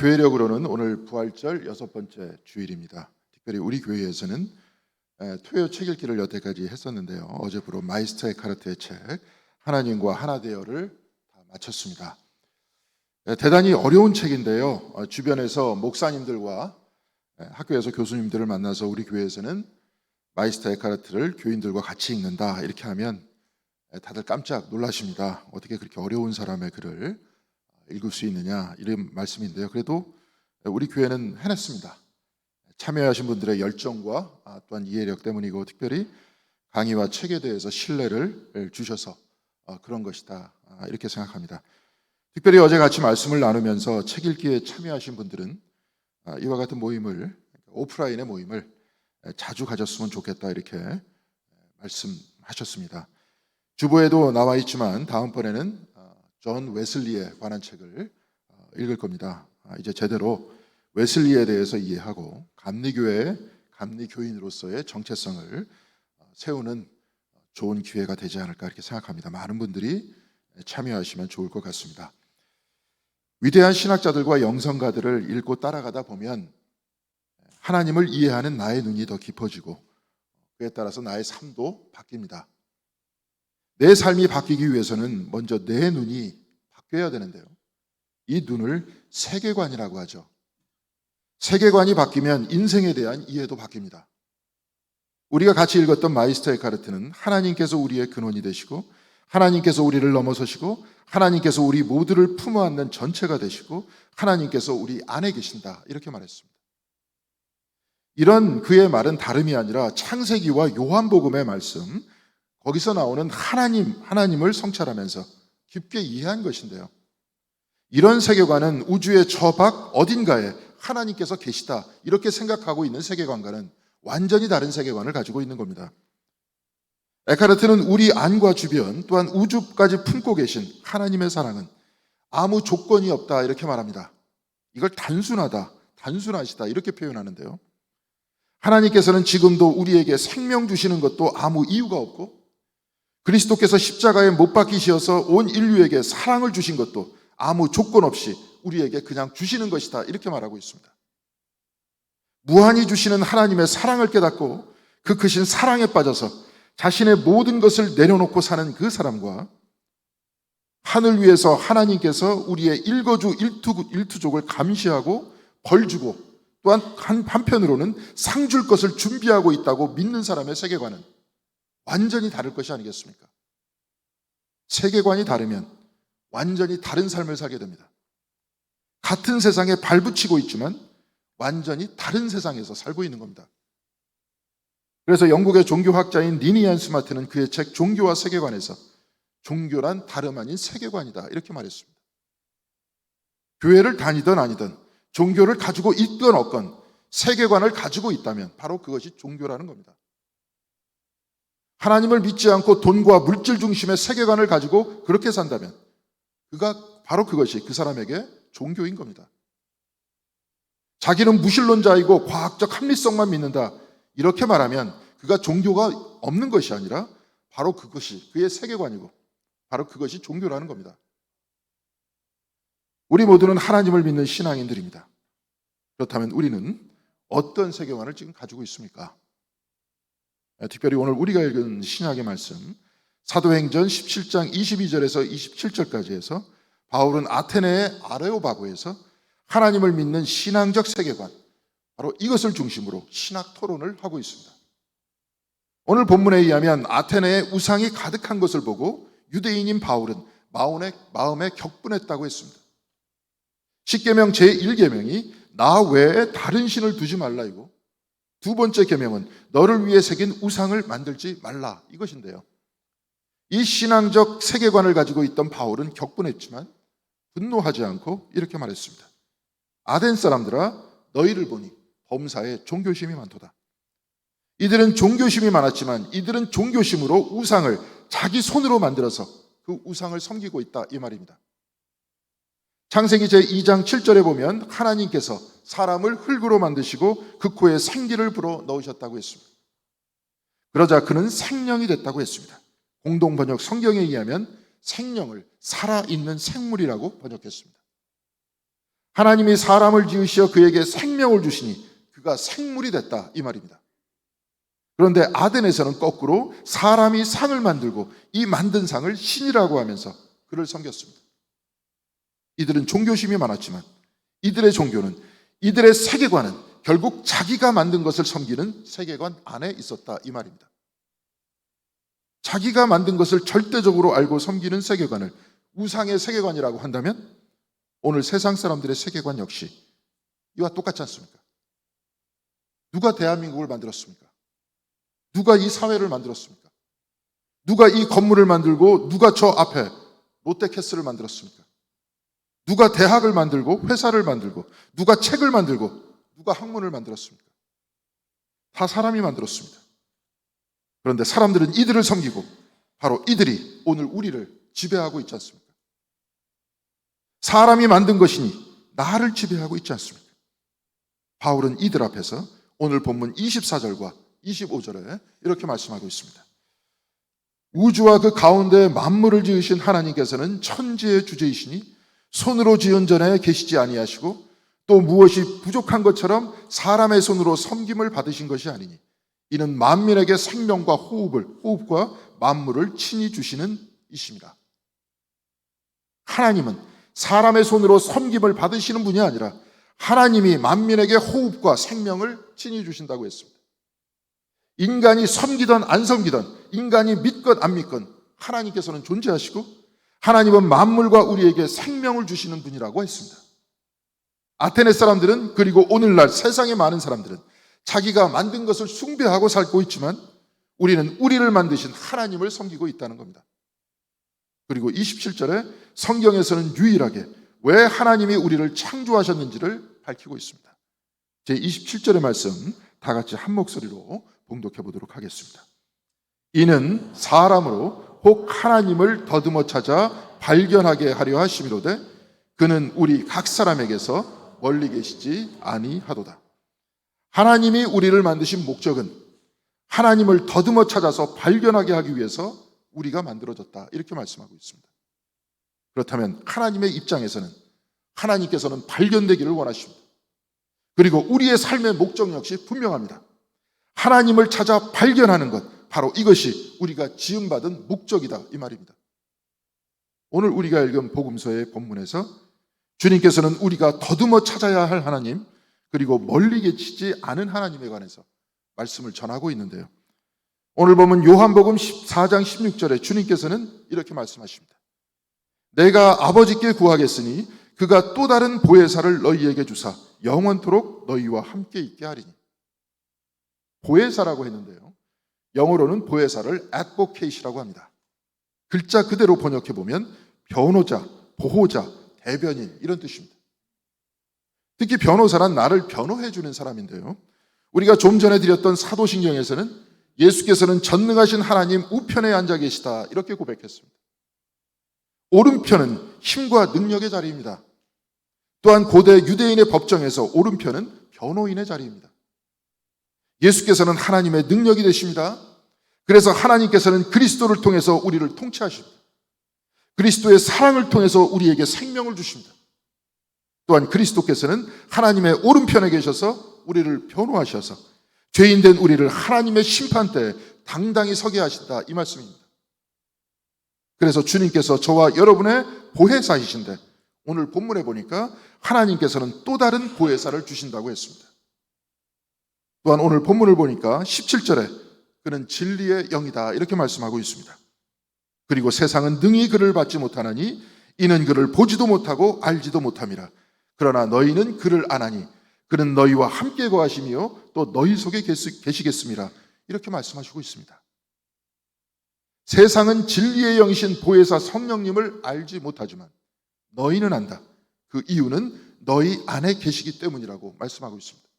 교회력으로는 오늘 부활절 여섯 번째 주일입니다. 특별히 우리 교회에서는 에, 토요 책 읽기를 여태까지 했었는데요. 어제부로 마이스터 에카르트의 책 하나님과 하나 되어를 다 마쳤습니다. 에, 대단히 어려운 책인데요. 어, 주변에서 목사님들과 에, 학교에서 교수님들을 만나서 우리 교회에서는 마이스터 에카르트를 교인들과 같이 읽는다 이렇게 하면 에, 다들 깜짝 놀라십니다. 어떻게 그렇게 어려운 사람의 글을 읽을 수 있느냐 이런 말씀인데요. 그래도 우리 교회는 해냈습니다. 참여하신 분들의 열정과 아, 또한 이해력 때문이고 특별히 강의와 책에 대해서 신뢰를 주셔서 어, 그런 것이다 아, 이렇게 생각합니다. 특별히 어제 같이 말씀을 나누면서 책 읽기에 참여하신 분들은 아, 이와 같은 모임을 오프라인의 모임을 자주 가졌으면 좋겠다 이렇게 말씀하셨습니다. 주보에도 나와 있지만 다음번에는 존 웨슬리에 관한 책을 어, 읽을 겁니다. 아, 이제 제대로 웨슬리에 대해서 이해하고 감리교회의 감리교인으로서의 정체성을 어, 세우는 좋은 기회가 되지 않을까 이렇게 생각합니다. 많은 분들이 참여하시면 좋을 것 같습니다. 위대한 신학자들과 영성가들을 읽고 따라가다 보면 하나님을 이해하는 나의 눈이 더 깊어지고 그에 따라서 나의 삶도 바뀝니다. 내 삶이 바뀌기 위해서는 먼저 내 눈이 바뀌어야 되는데요. 이 눈을 세계관이라고 하죠. 세계관이 바뀌면 인생에 대한 이해도 바뀝니다. 우리가 같이 읽었던 마이스터 에카르트는 하나님께서 우리의 근원이 되시고 하나님께서 우리를 넘어서시고 하나님께서 우리 모두를 품어 안는 전체가 되시고 하나님께서 우리 안에 계신다 이렇게 말했습니다. 이런 그의 말은 다름이 아니라 창세기와 요한복음의 말씀 거기서 나오는 하나님, 하나님을 성찰하면서 깊게 이해한 것인데요. 이런 세계관은 우주의 저 밖 어딘가에 하나님께서 계시다. 이렇게 생각하고 있는 세계관과는 완전히 다른 세계관을 가지고 있는 겁니다. 에카르트는 우리 안과 주변 또한 우주까지 품고 계신 하나님의 사랑은 아무 조건이 없다. 이렇게 말합니다. 이걸 단순하다. 단순하시다. 이렇게 표현하는데요. 하나님께서는 지금도 우리에게 생명 주시는 것도 아무 이유가 없고 그리스도께서 십자가에 못 박히셔서 온 인류에게 사랑을 주신 것도 아무 조건 없이 우리에게 그냥 주시는 것이다. 이렇게 말하고 있습니다. 무한히 주시는 하나님의 사랑을 깨닫고 그 크신 사랑에 빠져서 자신의 모든 것을 내려놓고 사는 그 사람과 하늘 위에서 하나님께서 우리의 일거주 일투, 일투족을 감시하고 벌주고 또한 한편으로는 상 줄 것을 준비하고 있다고 믿는 사람의 세계관은 완전히 다를 것이 아니겠습니까? 세계관이 다르면 완전히 다른 삶을 살게 됩니다. 같은 세상에 발붙이고 있지만 완전히 다른 세상에서 살고 있는 겁니다. 그래서 영국의 종교학자인 니니안 스마트는 그의 책 종교와 세계관에서 종교란 다름 아닌 세계관이다 이렇게 말했습니다. 교회를 다니든 아니든 종교를 가지고 있든 없건 세계관을 가지고 있다면 바로 그것이 종교라는 겁니다. 하나님을 믿지 않고 돈과 물질 중심의 세계관을 가지고 그렇게 산다면 그가 바로 그것이 그 사람에게 종교인 겁니다. 자기는 무신론자이고 과학적 합리성만 믿는다. 이렇게 말하면 그가 종교가 없는 것이 아니라 바로 그것이 그의 세계관이고 바로 그것이 종교라는 겁니다. 우리 모두는 하나님을 믿는 신앙인들입니다. 그렇다면 우리는 어떤 세계관을 지금 가지고 있습니까? 예, 특별히 오늘 우리가 읽은 신약의 말씀 사도행전 17장 22절에서 27절까지 해서 바울은 아테네의 아레오바고에서 하나님을 믿는 신앙적 세계관 바로 이것을 중심으로 신학 토론을 하고 있습니다. 오늘 본문에 의하면 아테네의 우상이 가득한 것을 보고 유대인인 바울은 마음에, 마음에 격분했다고 했습니다. 10계명 제1계명이 나 외에 다른 신을 두지 말라 이고 두 번째 계명은 너를 위해 새긴 우상을 만들지 말라 이것인데요. 이 신앙적 세계관을 가지고 있던 바울은 격분했지만 분노하지 않고 이렇게 말했습니다. 아덴 사람들아 너희를 보니 범사에 종교심이 많도다. 이들은 종교심이 많았지만 이들은 종교심으로 우상을 자기 손으로 만들어서 그 우상을 섬기고 있다 이 말입니다. 창세기 제2장 7절에 보면 하나님께서 사람을 흙으로 만드시고 그 코에 생기를 불어 넣으셨다고 했습니다. 그러자 그는 생명이 됐다고 했습니다. 공동 번역 성경에 의하면 생명을 살아있는 생물이라고 번역했습니다. 하나님이 사람을 지으시어 그에게 생명을 주시니 그가 생물이 됐다 이 말입니다. 그런데 아덴에서는 거꾸로 사람이 상을 만들고 이 만든 상을 신이라고 하면서 그를 섬겼습니다. 이들은 종교심이 많았지만 이들의 종교는 이들의 세계관은 결국 자기가 만든 것을 섬기는 세계관 안에 있었다 이 말입니다. 자기가 만든 것을 절대적으로 알고 섬기는 세계관을 우상의 세계관이라고 한다면 오늘 세상 사람들의 세계관 역시 이와 똑같지 않습니까? 누가 대한민국을 만들었습니까? 누가 이 사회를 만들었습니까? 누가 이 건물을 만들고 누가 저 앞에 롯데캐슬을 만들었습니까? 누가 대학을 만들고 회사를 만들고 누가 책을 만들고 누가 학문을 만들었습니까? 다 사람이 만들었습니다. 그런데 사람들은 이들을 섬기고 바로 이들이 오늘 우리를 지배하고 있지 않습니까? 사람이 만든 것이니 나를 지배하고 있지 않습니까? 바울은 이들 앞에서 오늘 본문 24절과 25절에 이렇게 말씀하고 있습니다. 우주와 그 가운데 만물을 지으신 하나님께서는 천지의 주제이시니 손으로 지은 전에 계시지 아니하시고 또 무엇이 부족한 것처럼 사람의 손으로 섬김을 받으신 것이 아니니 이는 만민에게 생명과 호흡을 호흡과 만물을 친히 주시는 이십니다. 하나님은 사람의 손으로 섬김을 받으시는 분이 아니라 하나님이 만민에게 호흡과 생명을 친히 주신다고 했습니다. 인간이 섬기던 안 섬기던 인간이 믿건 안 믿건 하나님께서는 존재하시고 하나님은 만물과 우리에게 생명을 주시는 분이라고 했습니다. 아테네 사람들은 그리고 오늘날 세상의 많은 사람들은 자기가 만든 것을 숭배하고 살고 있지만 우리는 우리를 만드신 하나님을 섬기고 있다는 겁니다. 그리고 27절에 성경에서는 유일하게 왜 하나님이 우리를 창조하셨는지를 밝히고 있습니다. 제 27절의 말씀 다 같이 한 목소리로 봉독해 보도록 하겠습니다. 이는 사람으로 혹 하나님을 더듬어 찾아 발견하게 하려 하심이로되 그는 우리 각 사람에게서 멀리 계시지 아니하도다. 하나님이 우리를 만드신 목적은 하나님을 더듬어 찾아서 발견하게 하기 위해서 우리가 만들어졌다. 이렇게 말씀하고 있습니다. 그렇다면 하나님의 입장에서는 하나님께서는 발견되기를 원하십니다. 그리고 우리의 삶의 목적 역시 분명합니다. 하나님을 찾아 발견하는 것, 바로 이것이 우리가 지음받은 목적이다. 이 말입니다. 오늘 우리가 읽은 복음서의 본문에서 주님께서는 우리가 더듬어 찾아야 할 하나님, 그리고 멀리 계시지 않은 하나님에 관해서 말씀을 전하고 있는데요. 오늘 보면 요한복음 14장 16절에 주님께서는 이렇게 말씀하십니다. 내가 아버지께 구하겠으니 그가 또 다른 보혜사를 너희에게 주사 영원토록 너희와 함께 있게 하리니. 보혜사라고 했는데요. 영어로는 보혜사를 advocate이라고 합니다. 글자 그대로 번역해 보면 변호자, 보호자, 대변인 이런 뜻입니다. 특히 변호사란 나를 변호해 주는 사람인데요. 우리가 좀 전에 드렸던 사도신경에서는 예수께서는 전능하신 하나님 우편에 앉아 계시다 이렇게 고백했습니다. 오른편은 힘과 능력의 자리입니다. 또한 고대 유대인의 법정에서 오른편은 변호인의 자리입니다. 예수께서는 하나님의 능력이 되십니다. 그래서 하나님께서는 그리스도를 통해서 우리를 통치하십니다. 그리스도의 사랑을 통해서 우리에게 생명을 주십니다. 또한 그리스도께서는 하나님의 오른편에 계셔서 우리를 변호하셔서 죄인된 우리를 하나님의 심판대에 당당히 서게 하신다. 이 말씀입니다. 그래서 주님께서 저와 여러분의 보혜사이신데 오늘 본문에 보니까 하나님께서는 또 다른 보혜사를 주신다고 했습니다. 또한 오늘 본문을 보니까 17절에 그는 진리의 영이다. 이렇게 말씀하고 있습니다. 그리고 세상은 능히 그를 받지 못하나니 이는 그를 보지도 못하고 알지도 못함이라. 그러나 너희는 그를 아나니 그는 너희와 함께 거하시며 또 너희 속에 계시겠습니다. 이렇게 말씀하시고 있습니다. 세상은 진리의 영이신 보혜사 성령님을 알지 못하지만 너희는 안다. 그 이유는 너희 안에 계시기 때문이라고 말씀하고 있습니다.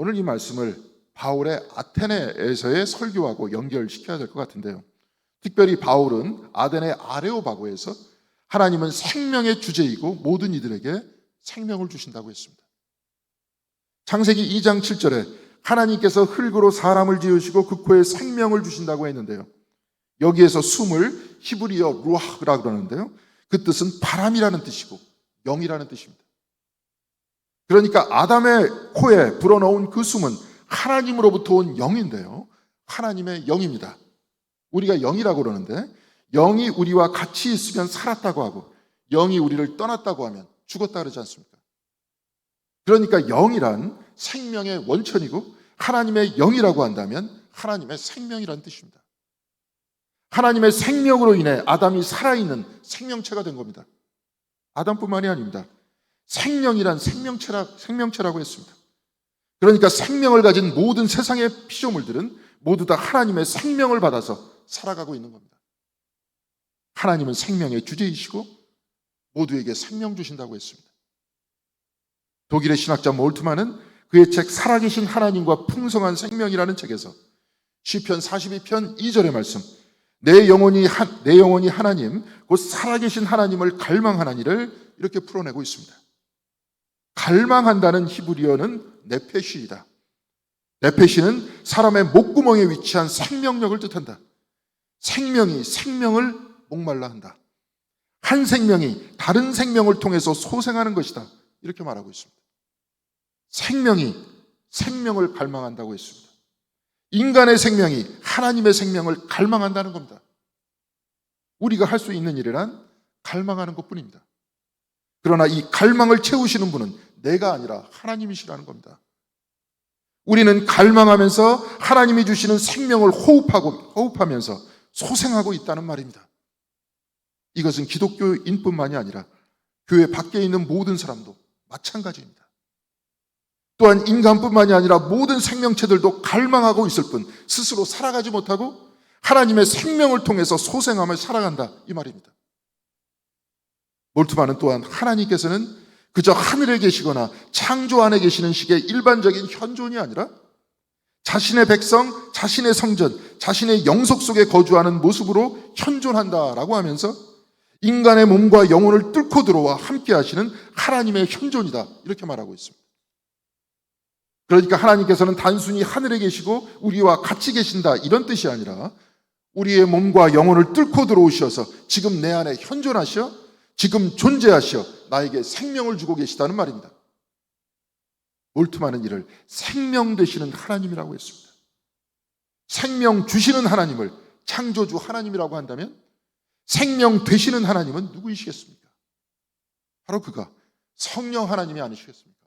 오늘 이 말씀을 바울의 아테네에서의 설교하고 연결시켜야 될 것 같은데요. 특별히 바울은 아덴의 아레오바고에서 하나님은 생명의 주제이고 모든 이들에게 생명을 주신다고 했습니다. 창세기 2장 7절에 하나님께서 흙으로 사람을 지으시고 그 코에 생명을 주신다고 했는데요. 여기에서 숨을 히브리어 루아흐라 그러는데요. 그 뜻은 바람이라는 뜻이고 영이라는 뜻입니다. 그러니까 아담의 코에 불어넣은 그 숨은 하나님으로부터 온 영인데요. 하나님의 영입니다. 우리가 영이라고 그러는데 영이 우리와 같이 있으면 살았다고 하고 영이 우리를 떠났다고 하면 죽었다 그러지 않습니까? 그러니까 영이란 생명의 원천이고 하나님의 영이라고 한다면 하나님의 생명이라는 뜻입니다. 하나님의 생명으로 인해 아담이 살아있는 생명체가 된 겁니다. 아담뿐만이 아닙니다. 생명이란 생명체라, 생명체라고 했습니다. 그러니까 생명을 가진 모든 세상의 피조물들은 모두 다 하나님의 생명을 받아서 살아가고 있는 겁니다. 하나님은 생명의 주제이시고 모두에게 생명 주신다고 했습니다. 독일의 신학자 몰트만은 그의 책 살아계신 하나님과 풍성한 생명이라는 책에서 시편 42편 2절의 말씀 내 영혼이 하, 내 영혼이 하나님 곧 살아계신 하나님을 갈망하나니를 이렇게 풀어내고 있습니다. 갈망한다는 히브리어는 네페시이다. 네페시는 사람의 목구멍에 위치한 생명력을 뜻한다. 생명이 생명을 목말라 한다. 한 생명이 다른 생명을 통해서 소생하는 것이다. 이렇게 말하고 있습니다. 생명이 생명을 갈망한다고 했습니다. 인간의 생명이 하나님의 생명을 갈망한다는 겁니다. 우리가 할 수 있는 일이란 갈망하는 것 뿐입니다. 그러나 이 갈망을 채우시는 분은 내가 아니라 하나님이시라는 겁니다. 우리는 갈망하면서 하나님이 주시는 생명을 호흡하고, 호흡하면서 소생하고 있다는 말입니다. 이것은 기독교인뿐만이 아니라 교회 밖에 있는 모든 사람도 마찬가지입니다. 또한 인간뿐만이 아니라 모든 생명체들도 갈망하고 있을 뿐 스스로 살아가지 못하고 하나님의 생명을 통해서 소생함을 살아간다 이 말입니다. 몰트만은 또한 하나님께서는 그저 하늘에 계시거나 창조 안에 계시는 식의 일반적인 현존이 아니라 자신의 백성, 자신의 성전, 자신의 영속 속에 거주하는 모습으로 현존한다라고 하면서 인간의 몸과 영혼을 뚫고 들어와 함께 하시는 하나님의 현존이다. 이렇게 말하고 있습니다. 그러니까 하나님께서는 단순히 하늘에 계시고 우리와 같이 계신다. 이런 뜻이 아니라 우리의 몸과 영혼을 뚫고 들어오셔서 지금 내 안에 현존하셔 지금 존재하시어 나에게 생명을 주고 계시다는 말입니다. 몰트만은 이를 생명 되시는 하나님이라고 했습니다. 생명 주시는 하나님을 창조주 하나님이라고 한다면 생명 되시는 하나님은 누구이시겠습니까? 바로 그가 성령 하나님이 아니시겠습니까?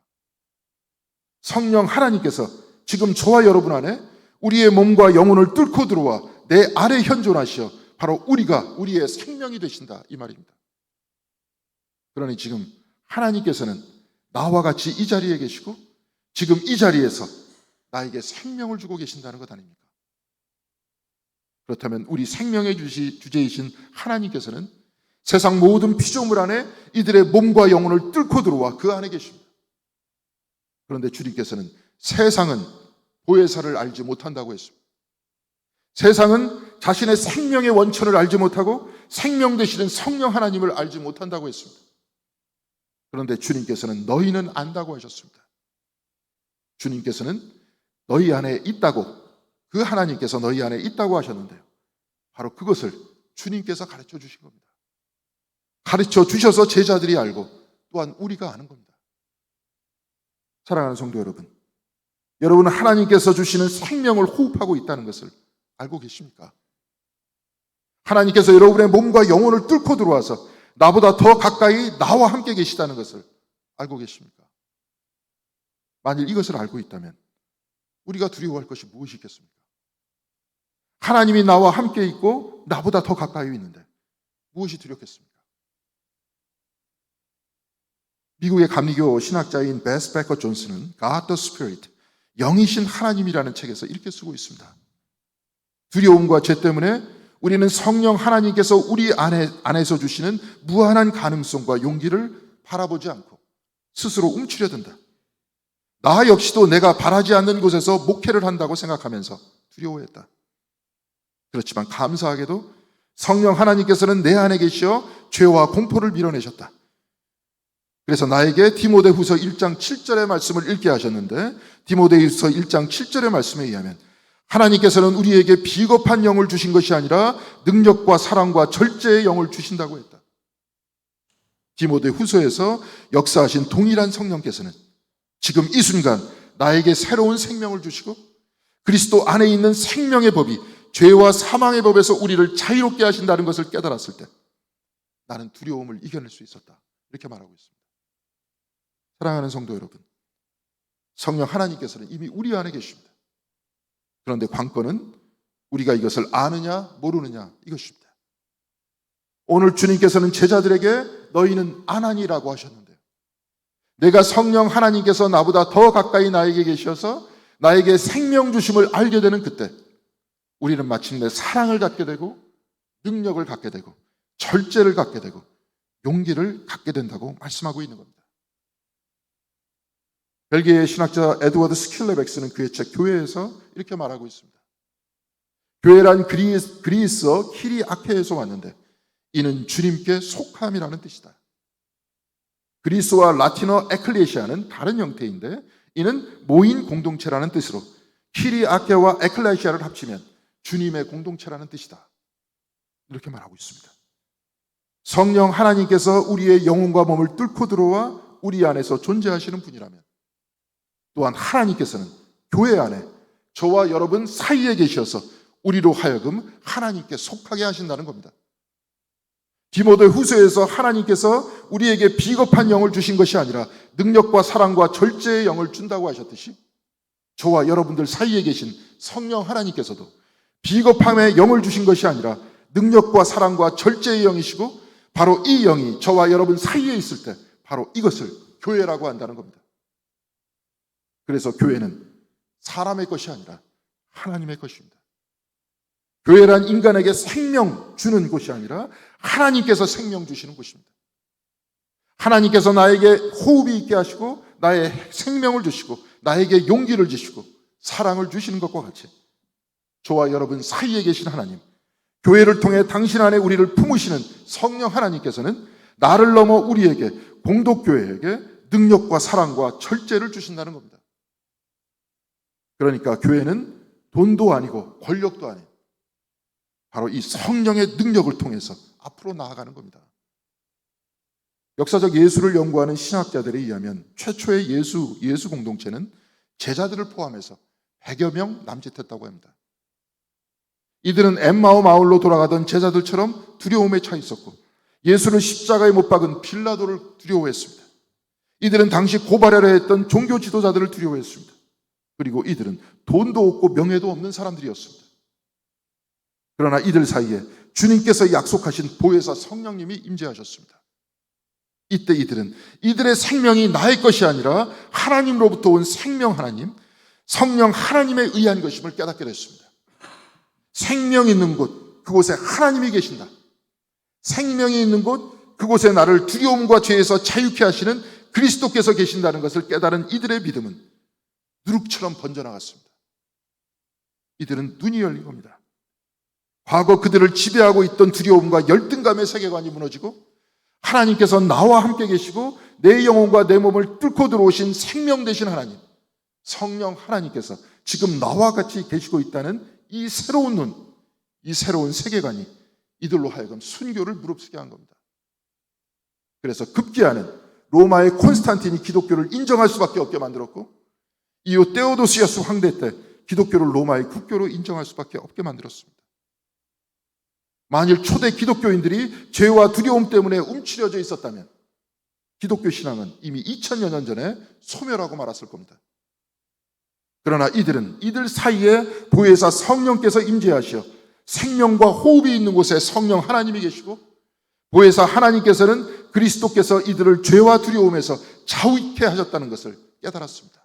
성령 하나님께서 지금 저와 여러분 안에 우리의 몸과 영혼을 뚫고 들어와 내 아래 현존하시어 바로 우리가 우리의 생명이 되신다 이 말입니다. 그러니 지금 하나님께서는 나와 같이 이 자리에 계시고 지금 이 자리에서 나에게 생명을 주고 계신다는 것 아닙니까? 그렇다면 우리 생명의 주제이신 하나님께서는 세상 모든 피조물 안에 이들의 몸과 영혼을 뚫고 들어와 그 안에 계십니다. 그런데 주님께서는 세상은 보혜사를 알지 못한다고 했습니다. 세상은 자신의 생명의 원천을 알지 못하고 생명 되시는 성령 하나님을 알지 못한다고 했습니다. 그런데 주님께서는 너희는 안다고 하셨습니다. 주님께서는 너희 안에 있다고 그 하나님께서 너희 안에 있다고 하셨는데요. 바로 그것을 주님께서 가르쳐 주신 겁니다. 가르쳐 주셔서 제자들이 알고 또한 우리가 아는 겁니다. 사랑하는 성도 여러분, 여러분은 하나님께서 주시는 생명을 호흡하고 있다는 것을 알고 계십니까? 하나님께서 여러분의 몸과 영혼을 뚫고 들어와서 나보다 더 가까이 나와 함께 계시다는 것을 알고 계십니까? 만일 이것을 알고 있다면 우리가 두려워할 것이 무엇이 있겠습니까? 하나님이 나와 함께 있고 나보다 더 가까이 있는데 무엇이 두렵겠습니까? 미국의 감리교 신학자인 베스 베커 존스는 God the Spirit, 영이신 하나님이라는 책에서 이렇게 쓰고 있습니다. 두려움과 죄 때문에 우리는 성령 하나님께서 우리 안에, 안에서 주시는 무한한 가능성과 용기를 바라보지 않고 스스로 움츠려 든다. 나 역시도 내가 바라지 않는 곳에서 목회를 한다고 생각하면서 두려워했다. 그렇지만 감사하게도 성령 하나님께서는 내 안에 계시어 죄와 공포를 밀어내셨다. 그래서 나에게 디모데 후서 1장 7절의 말씀을 읽게 하셨는데 디모데 후서 1장 7절의 말씀에 의하면 하나님께서는 우리에게 비겁한 영을 주신 것이 아니라 능력과 사랑과 절제의 영을 주신다고 했다. 디모데 후서에서 역사하신 동일한 성령께서는 지금 이 순간 나에게 새로운 생명을 주시고 그리스도 안에 있는 생명의 법이 죄와 사망의 법에서 우리를 자유롭게 하신다는 것을 깨달았을 때 나는 두려움을 이겨낼 수 있었다. 이렇게 말하고 있습니다. 사랑하는 성도 여러분, 성령 하나님께서는 이미 우리 안에 계십니다. 그런데 관건은 우리가 이것을 아느냐 모르느냐 이것입니다. 오늘 주님께서는 제자들에게 너희는 아나니라고 하셨는데요. 내가 성령 하나님께서 나보다 더 가까이 나에게 계셔서 나에게 생명 주심을 알게 되는 그때 우리는 마침내 사랑을 갖게 되고 능력을 갖게 되고 절제를 갖게 되고 용기를 갖게 된다고 말씀하고 있는 겁니다. 벨기에 신학자 에드워드 스킬레백스는 그의 책 교회에서 이렇게 말하고 있습니다. 교회란 그리스, 그리스어 키리아케에서 왔는데 이는 주님께 속함이라는 뜻이다. 그리스와 라틴어 에클레시아는 다른 형태인데 이는 모인 공동체라는 뜻으로 키리아케와 에클레시아를 합치면 주님의 공동체라는 뜻이다. 이렇게 말하고 있습니다. 성령 하나님께서 우리의 영혼과 몸을 뚫고 들어와 우리 안에서 존재하시는 분이라면 또한 하나님께서는 교회 안에 저와 여러분 사이에 계셔서 우리로 하여금 하나님께 속하게 하신다는 겁니다. 디모데 후서에서 하나님께서 우리에게 비겁한 영을 주신 것이 아니라 능력과 사랑과 절제의 영을 준다고 하셨듯이 저와 여러분들 사이에 계신 성령 하나님께서도 비겁함의 영을 주신 것이 아니라 능력과 사랑과 절제의 영이시고 바로 이 영이 저와 여러분 사이에 있을 때 바로 이것을 교회라고 한다는 겁니다. 그래서 교회는 사람의 것이 아니라 하나님의 것입니다. 교회란 인간에게 생명 주는 곳이 아니라 하나님께서 생명 주시는 곳입니다. 하나님께서 나에게 호흡이 있게 하시고 나의 생명을 주시고 나에게 용기를 주시고 사랑을 주시는 것과 같이 저와 여러분 사이에 계신 하나님, 교회를 통해 당신 안에 우리를 품으시는 성령 하나님께서는 나를 넘어 우리에게 공독교회에게 능력과 사랑과 절제를 주신다는 겁니다. 그러니까 교회는 돈도 아니고 권력도 아닌 바로 이 성령의 능력을 통해서 앞으로 나아가는 겁니다. 역사적 예수를 연구하는 신학자들에 의하면 최초의 예수, 예수 공동체는 제자들을 포함해서 100여 명 남짓했다고 합니다. 이들은 엠마오 마을로 돌아가던 제자들처럼 두려움에 차 있었고 예수를 십자가에 못 박은 빌라도를 두려워했습니다. 이들은 당시 고발하려 했던 종교 지도자들을 두려워했습니다. 그리고 이들은 돈도 없고 명예도 없는 사람들이었습니다. 그러나 이들 사이에 주님께서 약속하신 보혜사 성령님이 임재하셨습니다. 이때 이들은 이들의 생명이 나의 것이 아니라 하나님로부터 온 생명 하나님, 성령 하나님에 의한 것임을 깨닫게 됐습니다. 생명 있는 곳, 그곳에 하나님이 계신다. 생명이 있는 곳, 그곳에 나를 두려움과 죄에서 자유케 하시는 그리스도께서 계신다는 것을 깨달은 이들의 믿음은 누룩처럼 번져나갔습니다. 이들은 눈이 열린 겁니다. 과거 그들을 지배하고 있던 두려움과 열등감의 세계관이 무너지고 하나님께서 나와 함께 계시고 내 영혼과 내 몸을 뚫고 들어오신 생명 되신 하나님, 성령 하나님께서 지금 나와 같이 계시고 있다는 이 새로운 눈, 이 새로운 세계관이 이들로 하여금 순교를 무릅쓰게 한 겁니다. 그래서 급기야는 로마의 콘스탄틴이 기독교를 인정할 수밖에 없게 만들었고 이후 테오도시아스 황대 때 기독교를 로마의 국교로 인정할 수밖에 없게 만들었습니다. 만일 초대 기독교인들이 죄와 두려움 때문에 움츠려져 있었다면 기독교 신앙은 이미 2000여 년 전에 소멸하고 말았을 겁니다. 그러나 이들은 이들 사이에 보혜사 성령께서 임재하시어 생명과 호흡이 있는 곳에 성령 하나님이 계시고 보혜사 하나님께서는 그리스도께서 이들을 죄와 두려움에서 자유케 하셨다는 것을 깨달았습니다.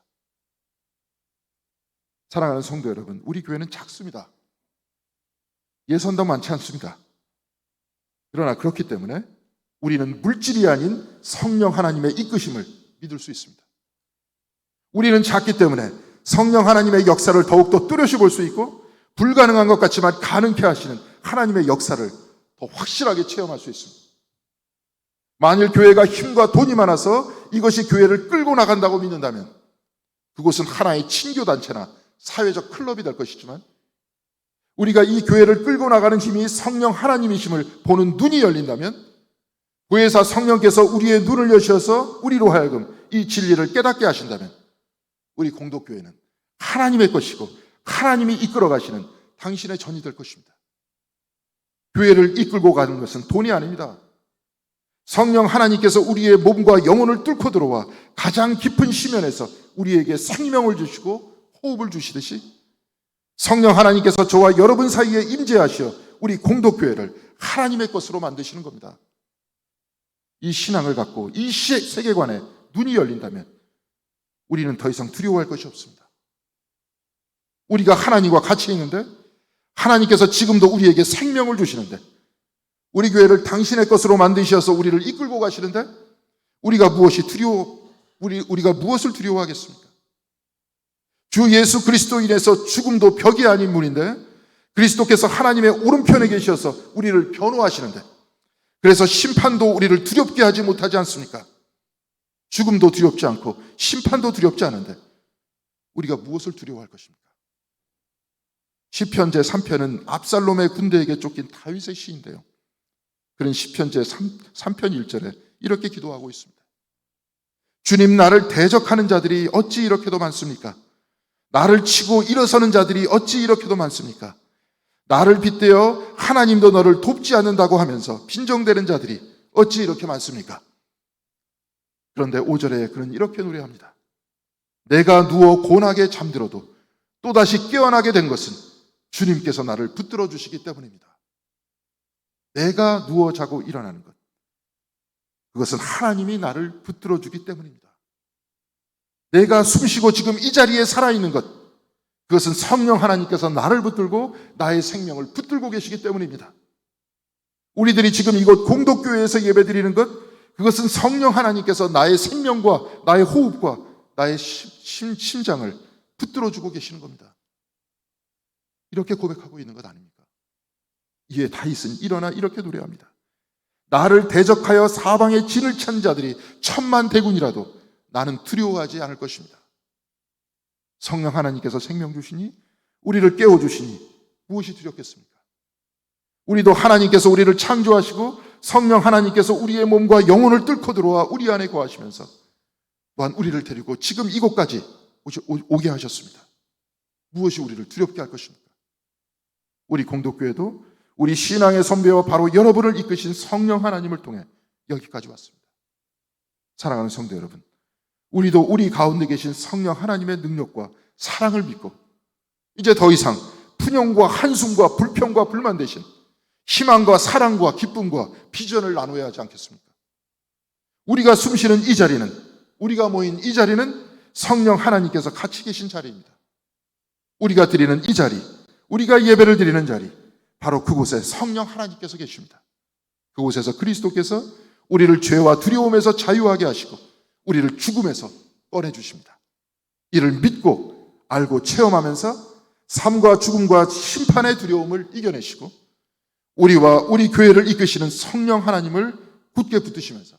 사랑하는 성도 여러분, 우리 교회는 작습니다. 예선도 많지 않습니다. 그러나 그렇기 때문에 우리는 물질이 아닌 성령 하나님의 이끄심을 믿을 수 있습니다. 우리는 작기 때문에 성령 하나님의 역사를 더욱더 뚜렷이 볼 수 있고 불가능한 것 같지만 가능케 하시는 하나님의 역사를 더 확실하게 체험할 수 있습니다. 만일 교회가 힘과 돈이 많아서 이것이 교회를 끌고 나간다고 믿는다면 그곳은 하나의 친교단체나 사회적 클럽이 될 것이지만 우리가 이 교회를 끌고 나가는 힘이 성령 하나님이심을 보는 눈이 열린다면 구혜사 성령께서 우리의 눈을 여셔서 우리로 하여금 이 진리를 깨닫게 하신다면 우리 공동교회는 하나님의 것이고 하나님이 이끌어 가시는 당신의 전이 될 것입니다. 교회를 이끌고 가는 것은 돈이 아닙니다. 성령 하나님께서 우리의 몸과 영혼을 뚫고 들어와 가장 깊은 시면에서 우리에게 생명을 주시고 호흡을 주시듯이 성령 하나님께서 저와 여러분 사이에 임재하시어 우리 공동교회를 하나님의 것으로 만드시는 겁니다. 이 신앙을 갖고 이 시- 세계관에 눈이 열린다면 우리는 더 이상 두려워할 것이 없습니다. 우리가 하나님과 같이 있는데 하나님께서 지금도 우리에게 생명을 주시는데 우리 교회를 당신의 것으로 만드셔서 우리를 이끌고 가시는데 우리가 무엇이 두려워 우리 우리가 무엇을 두려워하겠습니까? 주 예수 그리스도 인해서 죽음도 벽이 아닌 문인데 그리스도께서 하나님의 오른편에 계셔서 우리를 변호하시는데 그래서 심판도 우리를 두렵게 하지 못하지 않습니까? 죽음도 두렵지 않고 심판도 두렵지 않은데 우리가 무엇을 두려워할 것입니까? 시편 제 3편은 압살롬의 군대에게 쫓긴 다윗의 시인데요. 그런 시편 제 3, 3편 1절에 이렇게 기도하고 있습니다. 주님 나를 대적하는 자들이 어찌 이렇게도 많습니까? 나를 치고 일어서는 자들이 어찌 이렇게도 많습니까? 나를 빗대어 하나님도 너를 돕지 않는다고 하면서 빈정대는 자들이 어찌 이렇게 많습니까? 그런데 5절에 그는 이렇게 노래합니다. 내가 누워 고나게 잠들어도 또다시 깨어나게 된 것은 주님께서 나를 붙들어 주시기 때문입니다. 내가 누워 자고 일어나는 것. 그것은 하나님이 나를 붙들어 주기 때문입니다. 내가 숨쉬고 지금 이 자리에 살아있는 것. 그것은 성령 하나님께서 나를 붙들고 나의 생명을 붙들고 계시기 때문입니다. 우리들이 지금 이곳 공덕교회에서 예배드리는 것, 그것은 성령 하나님께서 나의 생명과 나의 호흡과 나의 심, 심장을 붙들어 주고 계시는 겁니다. 이렇게 고백하고 있는 것 아닙니까? 이에 다윗은 일어나 이렇게 노래합니다. 나를 대적하여 사방에 진을 찬 자들이 천만 대군이라도 나는 두려워하지 않을 것입니다. 성령 하나님께서 생명 주시니 우리를 깨워 주시니 무엇이 두렵겠습니까? 우리도 하나님께서 우리를 창조하시고 성령 하나님께서 우리의 몸과 영혼을 뚫고 들어와 우리 안에 거하시면서 또한 우리를 데리고 지금 이곳까지 오게 하셨습니다. 무엇이 우리를 두렵게 할 것입니까? 우리 공덕교회도 우리 신앙의 선배와 바로 여러분을 이끄신 성령 하나님을 통해 여기까지 왔습니다. 사랑하는 성도 여러분, 우리도 우리 가운데 계신 성령 하나님의 능력과 사랑을 믿고 이제 더 이상 푸념과 한숨과 불평과 불만 대신 희망과 사랑과 기쁨과 비전을 나눠야 하지 않겠습니까? 우리가 숨쉬는 이 자리는 우리가 모인 이 자리는 성령 하나님께서 같이 계신 자리입니다. 우리가 드리는 이 자리, 우리가 예배를 드리는 자리, 바로 그곳에 성령 하나님께서 계십니다. 그곳에서 그리스도께서 우리를 죄와 두려움에서 자유하게 하시고 우리를 죽음에서 꺼내 주십니다. 이를 믿고 알고 체험하면서 삶과 죽음과 심판의 두려움을 이겨내시고 우리와 우리 교회를 이끄시는 성령 하나님을 굳게 붙드시면서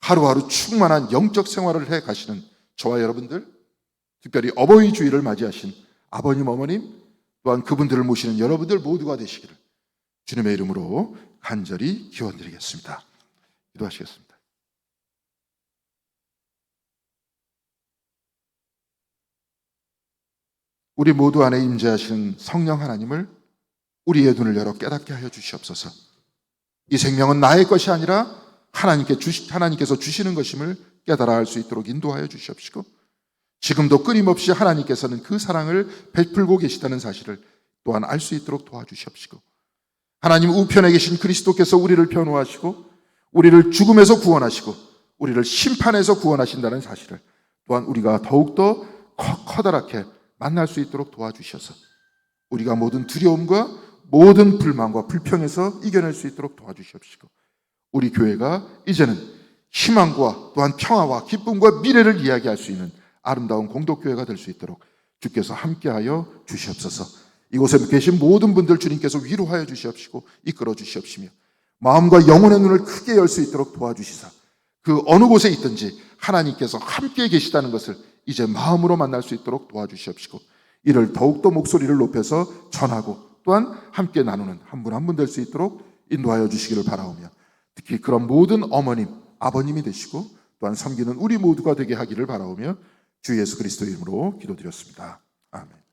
하루하루 충만한 영적 생활을 해 가시는 저와 여러분들, 특별히 어버이 주일을 맞이하신 아버님, 어머님, 또한 그분들을 모시는 여러분들 모두가 되시기를 주님의 이름으로 간절히 기원드리겠습니다. 기도하시겠습니다. 우리 모두 안에 임재하시는 성령 하나님을 우리의 눈을 열어 깨닫게 하여 주시옵소서. 이 생명은 나의 것이 아니라 하나님께 주시, 하나님께서 주시는 것임을 깨달아 알 수 있도록 인도하여 주시옵시고 지금도 끊임없이 하나님께서는 그 사랑을 베풀고 계시다는 사실을 또한 알 수 있도록 도와주시옵시고 하나님 우편에 계신 그리스도께서 우리를 변호하시고 우리를 죽음에서 구원하시고 우리를 심판에서 구원하신다는 사실을 또한 우리가 더욱더 커, 커다랗게 만날 수 있도록 도와주셔서 우리가 모든 두려움과 모든 불만과 불평에서 이겨낼 수 있도록 도와주시옵시고 우리 교회가 이제는 희망과 또한 평화와 기쁨과 미래를 이야기할 수 있는 아름다운 공동교회가 될 수 있도록 주께서 함께하여 주시옵소서. 이곳에 계신 모든 분들 주님께서 위로하여 주시옵시고 이끌어 주시옵시며 마음과 영혼의 눈을 크게 열 수 있도록 도와주시사 그 어느 곳에 있든지 하나님께서 함께 계시다는 것을 이제 마음으로 만날 수 있도록 도와주시옵시고 이를 더욱더 목소리를 높여서 전하고 또한 함께 나누는 한 분 한 분 될 수 있도록 인도하여 주시기를 바라오며 특히 그런 모든 어머님, 아버님이 되시고 또한 섬기는 우리 모두가 되게 하기를 바라오며 주 예수 그리스도 이름으로 기도드렸습니다. 아멘.